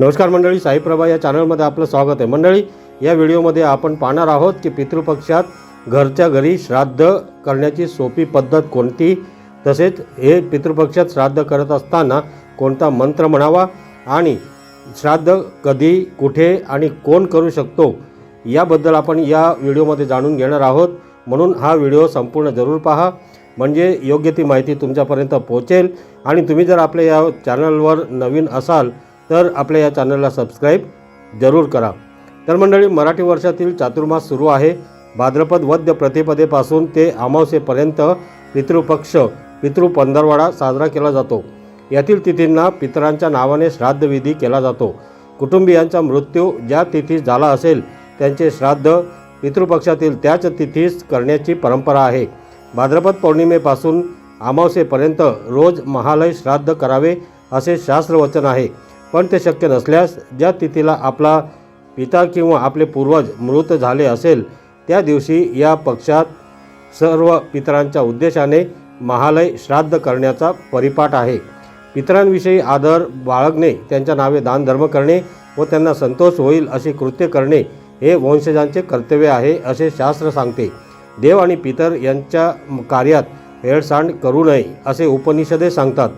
नमस्कार मंडळी साईप्रभा या चॅनलमध्ये आपलं स्वागत आहे. मंडळी या व्हिडिओमध्ये आपण पाहणार आहोत की पितृपक्षात घरच्या घरी श्राद्ध करण्याची सोपी पद्धत कोणती? तसेच हे पितृपक्षात श्राद्ध करत असताना कोणता मंत्र म्हणावा? आणि श्राद्ध कधी कुठे आणि कोण करू शकतो? याबद्दल आपण या व्हिडिओमध्ये जाणून घेणार आहोत. म्हणून हा व्हिडिओ संपूर्ण जरूर पहा. म्हणजे योग्य ती माहिती तुमच्यापर्यंत पोहोचेल. आणि तुम्ही जर आपल्या या चॅनलवर नवीन असाल तर आपल्या या चॅनलला सबस्क्राईब जरूर करा. तर मंडळी मराठी वर्षातील चातुर्मास सुरू आहे. भाद्रपद वद्य प्रतिपदेपासून ते अमावस्येपर्यंत पितृपक्ष पितृ पंधरवाडा साजरा केला जातो. यातील तिथींना पितरांच्या नावाने श्राद्धविधी केला जातो. कुटुंबियांचा मृत्यू ज्या तिथीस झाला असेल त्यांचे श्राद्ध पितृपक्षातील त्याच तिथीस करण्याची परंपरा आहे. भाद्रपद पौर्णिमेपासून अमावस्येपर्यंत रोज महालय श्राद्ध करावे असे शास्त्रवचन आहे. पण ते शक्य नसल्यास ज्या तिथीला आपला पिता किंवा आपले पूर्वज मृत झाले असेल त्या दिवशी या पक्षात सर्व पितरांच्या उद्देशाने महालय श्राद्ध करण्याचा परिपाठ आहे. पितरांविषयी आदर बाळगणे त्यांच्या नावे दानधर्म करणे व त्यांना संतोष होईल असे कृत्य करणे हे वंशजांचे कर्तव्य आहे असे शास्त्र सांगते. देव आणि पितर यांच्या कार्यात हेळसांड करू नये असे उपनिषदे सांगतात.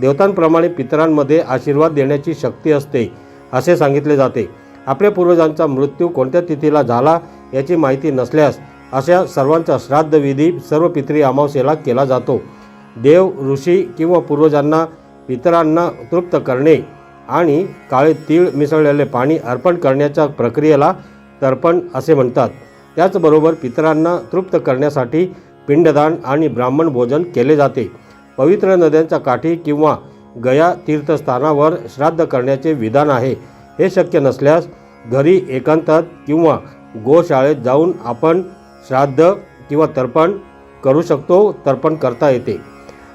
देवतांप्रमाणे पितरांमध्ये आशीर्वाद देण्याची शक्ती असते असे सांगितले जाते. आपल्या पूर्वजांचा मृत्यू कोणत्या तिथीला झाला याची माहिती नसल्यास अशा सर्वांचा श्राद्धविधी सर्व पितरी अमावस्येला केला जातो. देव ऋषी किंवा पूर्वजांना पितरांना तृप्त करणे आणि काळे तीळ मिसळलेले पाणी अर्पण करण्याच्या प्रक्रियेला तर्पण असे म्हणतात. त्याचबरोबर पितरांना तृप्त करण्यासाठी पिंडदान आणि ब्राह्मण भोजन केले जाते. पवित्र नद्यांच्या काठी किंवा गया तीर्थस्थानावर श्राद्ध करण्याचे विधान आहे. हे शक्य नसल्यास घरी एकांतात किंवा गोशाळेत जाऊन आपण श्राद्ध किंवा तर्पण करू शकतो तर्पण करता येते.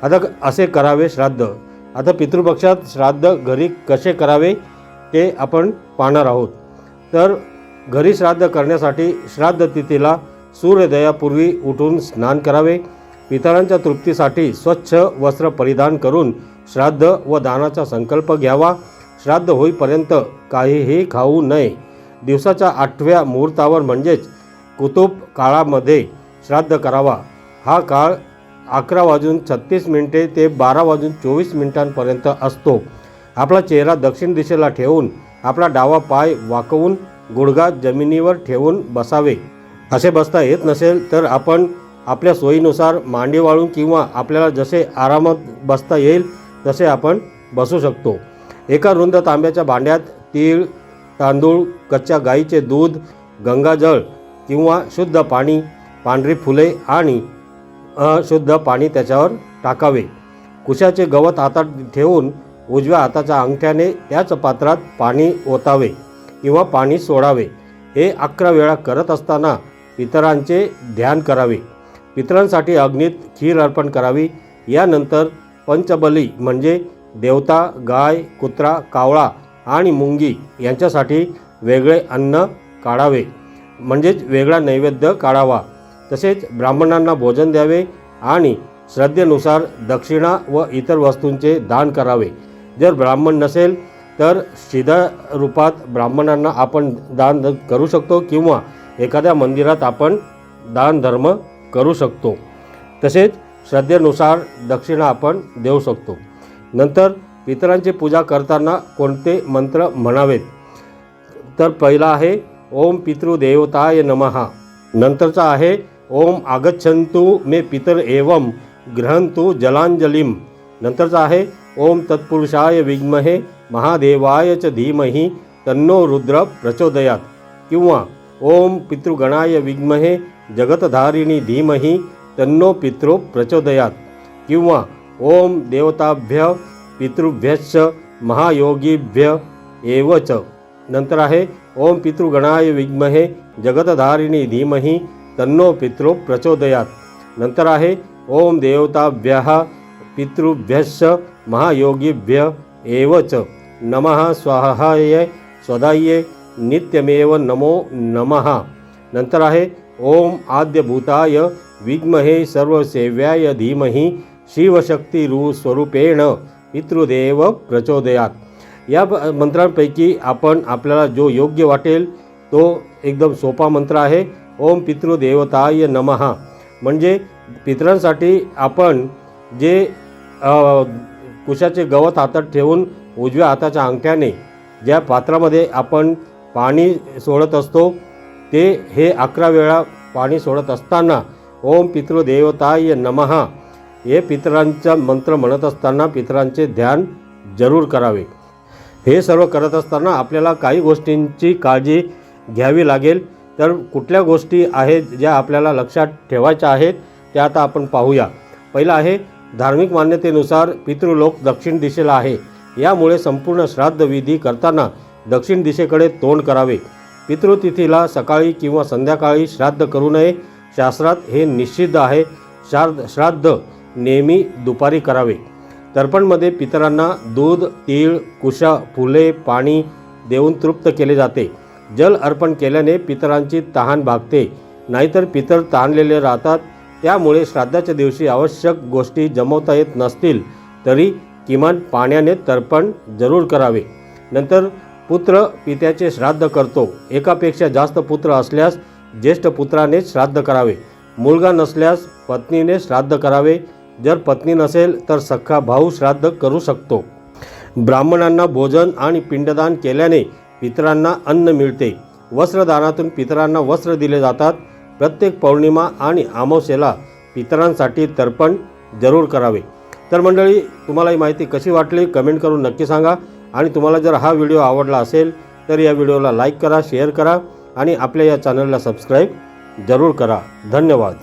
आता क- असे करावे श्राद्ध. आता पितृपक्षात श्राद्ध घरी कसे करावे ते आपण पाहणार आहोत. तर घरी श्राद्ध करण्यासाठी श्राद्ध तिथीला सूर्योदयापूर्वी उठून स्नान करावे. पितरांच्या तृप्तीसाठी स्वच्छ वस्त्र परिधान करून श्राद्ध व दानाचा संकल्प घ्यावा. श्राद्ध होईपर्यंत काहीही खाऊ नये. दिवसाच्या आठव्या मुहूर्तावर म्हणजेच कुतुब काळामध्ये श्राद्ध करावा. हा काळ अकरा वाजून छत्तीस मिनिटे ते बारा वाजून चोवीस मिनिटांपर्यंत असतो. आपला चेहरा दक्षिण दिशेला ठेवून आपला डावा पाय वाकवून गुडघा जमिनीवर ठेवून बसावे. असे बसता येत नसेल तर आपण आपल्या सोयीनुसार मांडी वाळून किंवा आपल्याला जसे आरामात बसता येईल तसे आपण बसू शकतो. एका रुंद तांब्याच्या भांड्यात तीळ तांदूळ कच्च्या गाईचे दूध गंगाजळ किंवा शुद्ध पाणी पांढरी फुले आणि अशुद्ध पाणी त्याच्यावर टाकावे. कुशाचे गवत हातात ठेवून उजव्या हाताच्या अंगठ्याने त्याच पात्रात पाणी ओतावे किंवा पाणी सोडावे. हे अकरा वेळा करत असताना इतरांचे ध्यान करावे. पितरांसाठी अग्नीत खीर अर्पण करावी. यानंतर पंचबली म्हणजे देवता गाय कुत्रा कावळा आणि मुंगी यांच्यासाठी वेगळे अन्न काढावे. म्हणजेच वेगळा नैवेद्य काढावा. तसेच ब्राह्मणांना भोजन द्यावे आणि श्रद्धेनुसार दक्षिणा व इतर वस्तूंचे दान करावे. जर ब्राह्मण नसेल तर शिधा रूपात ब्राह्मणांना आपण दान करू शकतो किंवा एखाद्या मंदिरात आपण दान धर्म करू शकतो. तसेच श्रद्धेनुसार दक्षिणा आपण देऊ शकतो. नंतर पितरांची पूजा करताना कोणते मंत्र म्हणावेत? तर पहिला आहे ओम पितृदेवताय नमः. नंतरचा आहे ओम आगच्छन्तु मे पितर एवं ग्रहन्तु जलांजलीम नंतरचा आहे ओम तत्पुरुषाय विद्महे महादेवाय च धीमहि तन्नो रुद्र प्रचोदयात. किंवा ओम पितृगणाय विद्महे जगतधारिणी धीमहि तन्नो पितृ प्रचोदयात. किंवा ओम देवताभ्य पितृभ्यश्च महायोगीभ्य एव च. नंतर आहे ओम पितृगणाय विद्महे जगतधारिणी धीमहि तन्नो पितृ प्रचोदयात. नंतर आहे ओम देवताभ्य पितृभ्यश्च महायोगीभ्य एव च. नमः स्वाहाय स्वदाये नित्यमेव नमो नमः. नंतर आहे ओम आद्यभूताय विद्महे सर्वसेव्याय धीमहि शिवशक्तिरू स्वरूपेण पितृदेव प्रचोदयात. या मंत्रांपैकी आपण आपल्याला जो योग्य वाटेल तो एकदम सोपा मंत्र आहे ओम पितृदेवताय नमहा म्हणजे पितरांसाठी आपण जे कुशाचे गवत हातात ठेवून उजव्या हाताच्या अंगठ्याने ज्या पात्रामध्ये आपण पाणी सोडत असतो. ते हे अकरा वेळा पाणी सोडत असताना ओम पितृदेवताय नमहा हे पितरांचा मंत्र म्हणत असताना पितरांचे ध्यान जरूर करावे. हे सर्व करत असताना आपल्याला काही गोष्टींची काळजी घ्यावी लागेल. तर कुठल्या गोष्टी आहेत ज्या आपल्याला लक्षात ठेवायच्या आहेत त्या आता आपण पाहूया. पहिलं आहे धार्मिक मान्यतेनुसार पितृलोक दक्षिण दिशेला आहे. यामुळे संपूर्ण श्राद्ध विधी करताना दक्षिण दिशेकडे तोंड करावे. पितृतिथीला सकाळी किंवा संध्याकाळी श्राद्ध करू नये. शास्त्रात हे निश्चित आहे. श्राद्ध श्राद्ध नेहमी दुपारी करावे. तर्पणमध्ये पितरांना दूध तीळ कुशा फुले पाणी देऊन तृप्त केले जाते. जल अर्पण केल्याने पितरांची तहान भागते. नाहीतर पितर तहानलेले राहतात. त्यामुळे श्राद्धाच्या दिवशी आवश्यक गोष्टी जमवता येत नसतील तरी किमान पाण्याने तर्पण जरूर करावे. नंतर पुत्र पित्याचे श्राद्ध करतो. एकापेक्षा जास्त पुत्र असल्यास ज्येष्ठ पुत्राने श्राद्ध करावे. मुलगा नसल्यास पत्नीने श्राद्ध करावे. जर पत्नी नसेल तर सख्खा भाऊ श्राद्ध करू शकतो. ब्राह्मणांना भोजन आणि पिंडदान केल्याने पितरांना अन्न मिळते. वस्त्रदानातून पितरांना वस्त्र दिले जातात. प्रत्येक पौर्णिमा आणि अमावस्येला पितरांसाठी तर्पण जरूर करावे. तर मंडळी तुम्हाला ही माहिती कशी वाटली? कमेंट करून नक्की सांगा. आणि तुम्हाला जर हा व्हिडिओ आवडला असेल तर या व्हिडिओला लाईक करा शेअर करा आणि आपल्या या चॅनलला सबस्क्राईब जरूर करा. धन्यवाद.